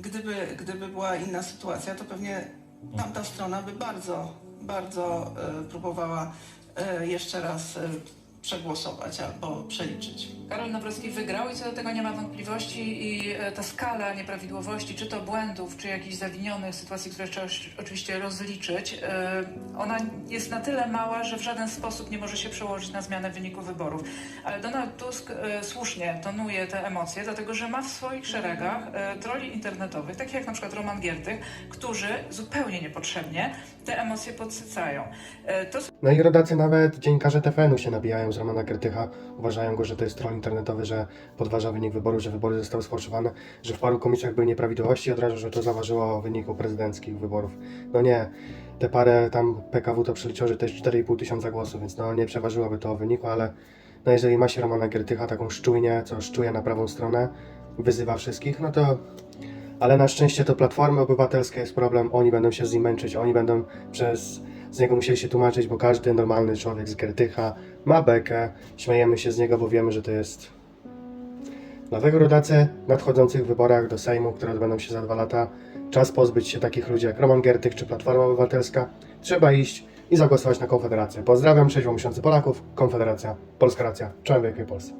gdyby, gdyby była inna sytuacja, to pewnie tamta strona by bardzo, bardzo e, próbowała e, jeszcze raz e, przegłosować albo przeliczyć. Karol Nawrocki wygrał i co do tego nie ma wątpliwości i e, ta skala nieprawidłowości, czy to błędów, czy jakichś zawinionych sytuacji, które trzeba oczywiście rozliczyć, e, ona jest na tyle mała, że w żaden sposób nie może się przełożyć na zmianę wyniku wyborów. Ale Donald Tusk e, słusznie tonuje te emocje, dlatego że ma w swoich szeregach troli internetowych, takich jak na przykład Roman Giertych, którzy zupełnie niepotrzebnie te emocje podsycają. To No i rodacy nawet dziennikarze TVN-u się nabijają z Romana Krytycha. Uważają go, że to jest troll internetowy, że podważa wynik wyborów, że wybory zostały sfałszowane, że w paru komisjach były nieprawidłowości i od razu, że to zaważyło o wyniku prezydenckich wyborów. No nie, te parę tam PKW to przeliczyło, że to jest 4,5 tysiąca głosów, więc no nie przeważyłoby to o wyniku, ale no jeżeli ma się Romana Krytycha taką szczujnię, co szczuje na prawą stronę, wyzywa wszystkich, no to ale na szczęście to Platformy Obywatelskiej jest problem, oni będą się z nim męczyć, oni będą przez, z niego musieli się tłumaczyć, bo każdy normalny człowiek z Gertycha ma bekę, śmiejemy się z niego, bo wiemy, że to jest... Dlatego rodacy w nadchodzących wyborach do Sejmu, które odbędą się za dwa lata, czas pozbyć się takich ludzi jak Roman Gertych czy Platforma Obywatelska. Trzeba iść i zagłosować na Konfederację. Pozdrawiam, 6 miesięcy Polaków, Konfederacja, Polska Racja, czołem Wielkiej Polsce.